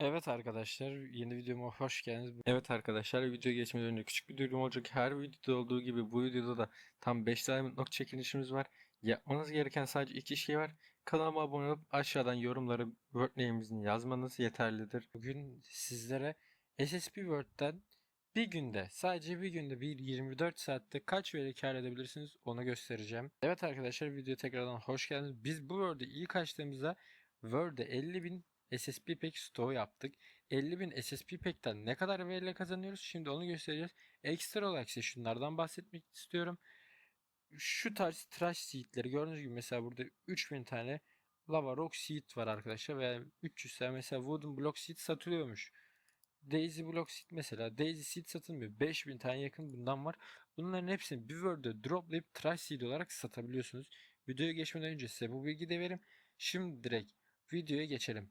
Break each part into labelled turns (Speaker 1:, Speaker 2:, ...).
Speaker 1: Evet arkadaşlar, yeni videoma hoş geldiniz. Evet arkadaşlar, videoya geçmeden önce küçük bir duyurum olacak. Her videoda olduğu gibi bu videoda da tam 5 Diamond Note çekilişimiz var. Yapmanız gereken sadece iki şey var. Kanalıma abone olup aşağıdan yorumlara word name'inizi yazmanız yeterlidir. Bugün sizlere SSP Word'den bir günde, sadece bir günde bir 24 saatte kaç veri kar edebilirsiniz onu göstereceğim. Evet arkadaşlar, videoya tekrardan hoş geldiniz. Biz bu Word'e ilk açtığımızda Word'e 50.000 SSP Pack stoğu yaptık. 50.000 SSP Pack'ten ne kadar veriyle kazanıyoruz? Şimdi onu göstereceğiz. Ekstra olarak size şunlardan bahsetmek istiyorum. Şu tarz trash seedleri gördüğünüz gibi mesela burada 3000 tane lava rock seed var arkadaşlar veya 300 tane mesela wooden block seed satılıyormuş. Daisy block seed mesela Daisy seed satılmıyor. 5000 tane yakın bundan var. Bunların hepsini bir word'e droplayıp trash seed olarak satabiliyorsunuz. Videoya geçmeden önce size bu bilgi de vereyim. Şimdi direkt videoya geçelim.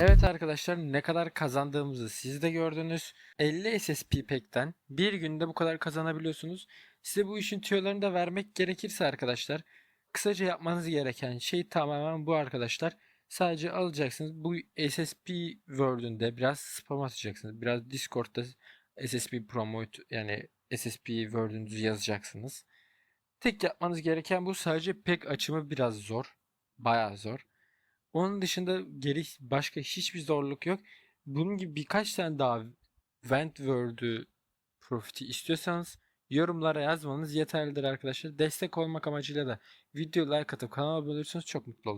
Speaker 1: Evet arkadaşlar ne kadar kazandığımızı siz de gördünüz. 50 SSP Pack'ten bir günde bu kadar kazanabiliyorsunuz. Size bu işin tüyolarını da vermek gerekirse arkadaşlar kısaca yapmanız gereken şey tamamen bu arkadaşlar. Sadece alacaksınız bu SSP Word'ünde biraz spam atacaksınız. Biraz Discord'da SSP Promote yani SSP Word'ünüzü yazacaksınız. Tek yapmanız gereken bu sadece pack açımı biraz zor. Bayağı zor. Onun dışında geri başka hiçbir zorluk yok. Bunun gibi birkaç tane daha Vent Word'ü profiti istiyorsanız yorumlara yazmanız yeterlidir arkadaşlar. Destek olmak amacıyla da video like atıp kanala abone olursanız çok mutlu olurum.